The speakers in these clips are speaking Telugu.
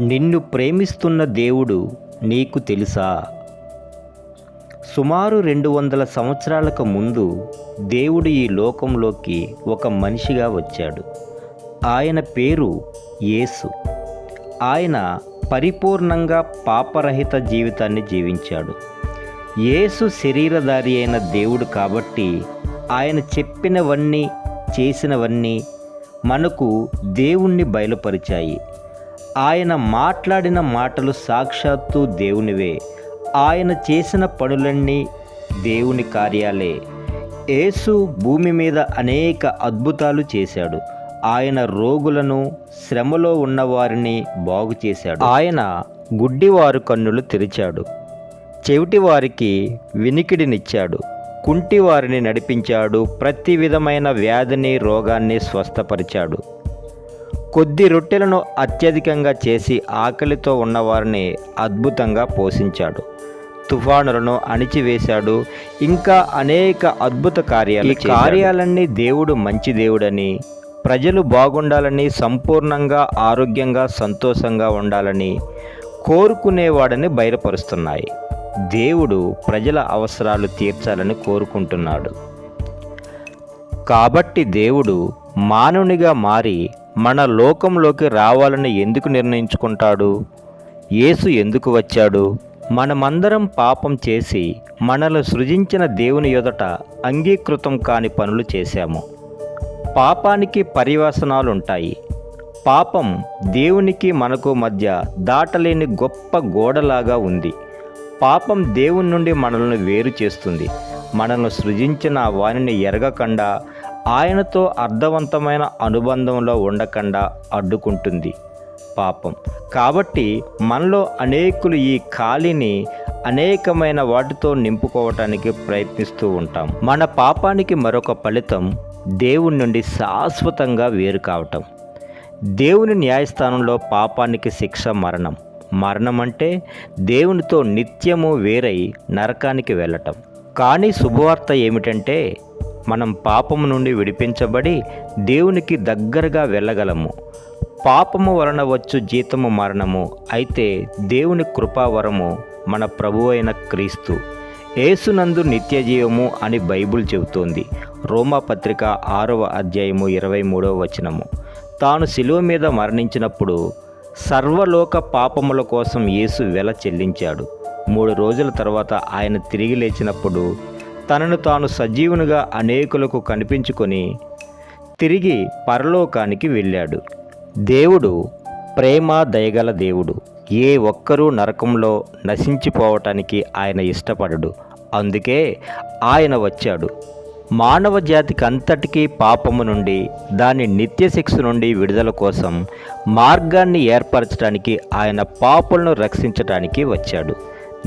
నిన్ను ప్రేమిస్తున్న దేవుడు నీకు తెలుసా? సుమారు రెండు వందల సంవత్సరాలకు ముందు దేవుడు ఈ లోకంలోకి ఒక మనిషిగా వచ్చాడు. ఆయన పేరు యేసు. ఆయన పరిపూర్ణంగా పాపరహిత జీవితాన్ని జీవించాడు. యేసు శరీరధారి అయిన దేవుడు కాబట్టి ఆయన చెప్పినవన్నీ చేసినవన్నీ మనకు దేవుణ్ణి బయలుపరిచాయి. ఆయన మాట్లాడిన మాటలు సాక్షాత్తు దేవునివే. ఆయన చేసిన పనులన్నీ దేవుని కార్యాలే. యేసు భూమి మీద అనేక అద్భుతాలు చేశాడు. ఆయన రోగులను శ్రమలో ఉన్నవారిని బాగు చేశాడు. ఆయన గుడ్డివారు కన్నులు తెరిచాడు. చెవిటి వారికి వినికిడినిచ్చాడు. కుంటి వారిని నడిపించాడు. ప్రతి విధమైన వ్యాధిని రోగాన్ని స్వస్థపరిచాడు. కొద్ది రొట్టెలను అత్యధికంగా చేసి ఆకలితో ఉన్నవారిని అద్భుతంగా పోషించాడు. తుఫానులను అణిచివేశాడు. ఇంకా అనేక అద్భుత కార్యాలు ఈ కార్యాలన్నీ దేవుడు మంచి దేవుడని ప్రజలు బాగుండాలని సంపూర్ణంగా ఆరోగ్యంగా సంతోషంగా ఉండాలని కోరుకునేవాడని బయలుపరుస్తున్నాయి. దేవుడు ప్రజల అవసరాలు తీర్చాలని కోరుకుంటున్నాడు. కాబట్టి దేవుడు మానవునిగా మారి మన లోకంలోకి రావాలని ఎందుకు నిర్ణయించుకుంటాడు? యేసు ఎందుకు వచ్చాడు? మనమందరం పాపం చేసి మనల్ని సృజించిన దేవుని ఎదుట అంగీకృతం కాని పనులు చేశాము. పాపానికి పర్యవసనాలుంటాయి పాపం దేవునికి మనకు మధ్య దాటలేని గొప్ప గోడలాగా ఉంది. పాపం దేవుని నుండి మనల్ని వేరు చేస్తుంది. మనల్ని సృజించిన వానిని ఎరగకుండా ఆయనతో అర్థవంతమైన అనుబంధంలో ఉండకుండా అడ్డుకుంటుంది పాపం. కాబట్టి మనలో అనేకులు ఈ ఖాళీని అనేకమైన వాటితో నింపుకోవటానికి ప్రయత్నిస్తూ ఉంటాం. మన పాపానికి మరొక ఫలితం దేవుని నుండి శాశ్వతంగా వేరు కావటం. దేవుని న్యాయస్థానంలో పాపానికి శిక్ష మరణం. మరణం అంటే దేవునితో నిత్యము వేరై నరకానికి వెళ్ళటం. కానీ శుభవార్త ఏమిటంటే మనం పాపము నుండి విడిపించబడి దేవునికి దగ్గరగా వెళ్ళగలము. పాపము వలన వచ్చు జీతము మరణము. అయితే దేవుని కృపావరము మన ప్రభు అయిన క్రీస్తు. ఏసునందు నిత్య జీవము అని బైబుల్ చెబుతోంది. రోమా పత్రిక ఆరవ అధ్యాయము ఇరవై మూడవ వచనము. తాను శిలువ మీద మరణించినప్పుడు సర్వలోక పాపముల కోసం యేసు వెల చెల్లించాడు. మూడు రోజుల తర్వాత ఆయన తిరిగి లేచినప్పుడు తనను తాను సజీవునిగా అనేకులకు కనిపించుకొని తిరిగి పరలోకానికి వెళ్ళాడు. దేవుడు ప్రేమ దయగల దేవుడు. ఏ ఒక్కరూ నరకంలో నశించిపోవటానికి ఆయన ఇష్టపడడు. అందుకే ఆయన వచ్చాడు. మానవ జాతికి అంతటికీ పాపము నుండి దాని నిత్య శిక్ష నుండి విడుదల కోసం మార్గాన్ని ఏర్పరచడానికి ఆయన పాపులను రక్షించడానికి వచ్చాడు.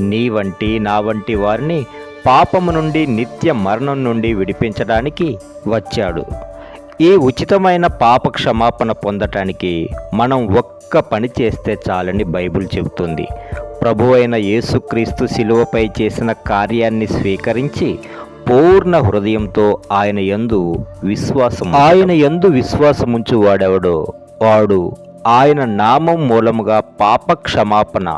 నీ వంటి నా వంటి వారిని పాపము నుండి నిత్య మరణం నుండి విడిపించడానికి వచ్చాడు. ఈ ఉచితమైన పాప క్షమాపణ పొందటానికి మనం ఒక్క పని చేస్తే చాలని బైబిల్ చెబుతుంది. ప్రభు అయిన యేసుక్రీస్తు శిలువపై చేసిన కార్యాన్ని స్వీకరించి పూర్ణ హృదయంతో ఆయన యందు విశ్వాసం ఆయన యందు విశ్వాసముంచు వాడెవడో వాడు ఆయన నామం మూలముగా పాప క్షమాపణ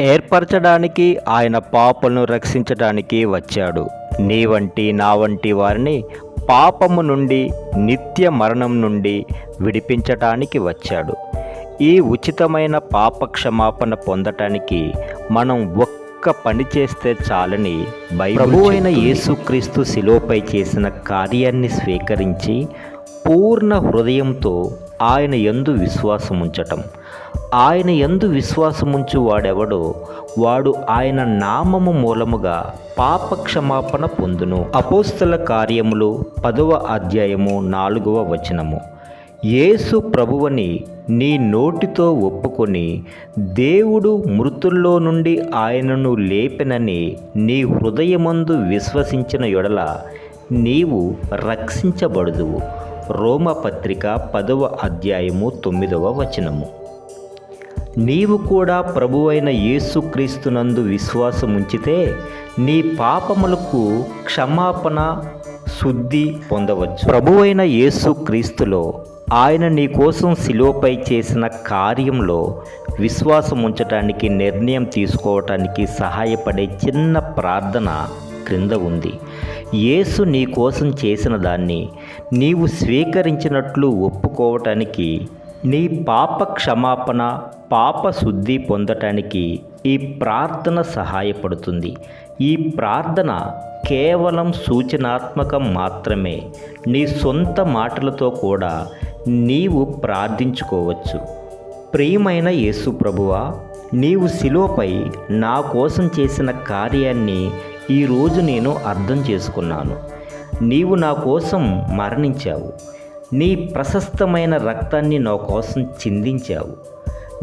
ఏర్పరచడానికి ఆయన పాపలను రక్షించడానికి వచ్చాడు. నీ వంటి నా వంటి వారిని పాపము నుండి నిత్య మరణం నుండి విడిపించటానికి వచ్చాడు. ఈ ఉచితమైన పాప క్షమాపణ పొందటానికి మనం ఒక్క పని చేస్తే చాలని ప్రభు అయిన యేసుక్రీస్తు శిలోపై చేసిన కార్యాన్ని స్వీకరించి పూర్ణ హృదయంతో ఆయన ఎందు విశ్వాసముంచటం. ఆయన ఎందు విశ్వాసముంచు వాడెవడో వాడు ఆయన నామము మూలముగా పాప క్షమాపణ పొందును. అపోస్తల కార్యములు పదవ అధ్యాయము నాలుగవ వచనము. యేసు ప్రభువని నీ నోటితో ఒప్పుకొని దేవుడు మృతుల్లో నుండి ఆయనను లేపెనని నీ హృదయమందు విశ్వసించిన ఎడల నీవు రక్షించబడుదువు. రోమపత్రిక పదవ అధ్యాయము తొమ్మిదవ వచనము. నీవు కూడా ప్రభువైన యేసుక్రీస్తునందు విశ్వాసముంచితే నీ పాపములకు క్షమాపణ శుద్ధి పొందవచ్చు. ప్రభువైన యేసుక్రీస్తులో ఆయన నీ కోసం శిలువపై చేసిన కార్యంలో విశ్వాసం ఉంచటానికి నిర్ణయం తీసుకోవటానికి సహాయపడే చిన్న ప్రార్థన క్రింద ఉంది. యేసు నీ కోసం చేసిన దాన్ని నీవు స్వీకరించినట్లు ఒప్పుకోవటానికి నీ పాప క్షమాపణ పాప శుద్ధి పొందటానికి ఈ ప్రార్థన సహాయపడుతుంది. ఈ ప్రార్థన కేవలం సూచనాత్మకం మాత్రమే. నీ సొంత మాటలతో కూడా నీవు ప్రార్థించుకోవచ్చు. ప్రియమైన యేసు ప్రభువా నీవు శిలోపై నా కోసం చేసిన కార్యాన్ని ఈరోజు నేను అర్థం చేసుకున్నాను. నీవు నా కోసం మరణించావు. నీ ప్రశస్తమైన రక్తాన్ని నా కోసం చిందించావు.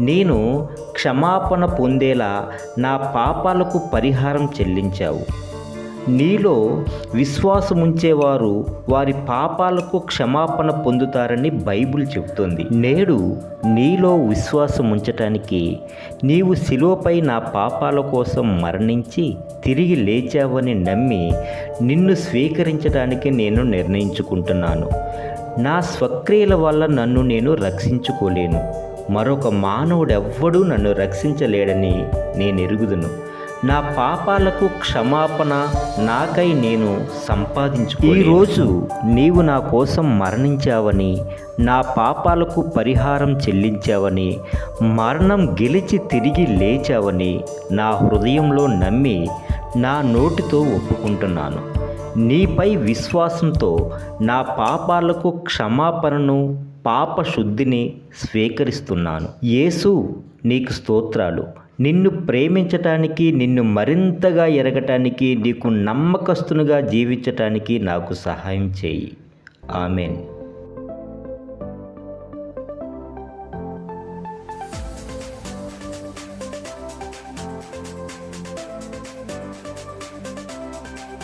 నేను క్షమాపణ పొందేలా నా పాపాలకు పరిహారం చెల్లించావు. నీలో విశ్వాసముంచేవారు వారి పాపాలకు క్షమాపణ పొందుతారని బైబిల్ చెబుతుంది. నేడు నీలో విశ్వాసం ఉంచటానికి నీవు శిలువపై నా పాపాల కోసం మరణించి తిరిగి లేచావని నమ్మి నిన్ను స్వీకరించడానికి నేను నిర్ణయించుకుంటున్నాను. నా స్వక్రియల వల్ల నన్ను నేను రక్షించుకోలేను. మరొక మానవుడెవ్వడూ నన్ను రక్షించలేడని నేను ఎరుగుదును నా పాపాలకు క్షమాపణ నాకై నేను సంపాదించు ఈరోజు నీవు నా కోసం మరణించావని నా పాపాలకు పరిహారం చెల్లించావని మరణం గెలిచి తిరిగి లేచావని నా హృదయంలో నమ్మి నా నోటితో ఒప్పుకుంటున్నాను. నీపై విశ్వాసంతో నా పాపాలకు క్షమాపణను పాపశుద్ధిని స్వీకరిస్తున్నాను. యేసు నీకు స్తోత్రాలు. నిన్ను ప్రేమించటానికి నిన్ను మరింతగా ఎరగటానికి నీకు నమ్మకస్తునిగా జీవించటానికి నాకు సహాయం చేయి. ఆమెన్.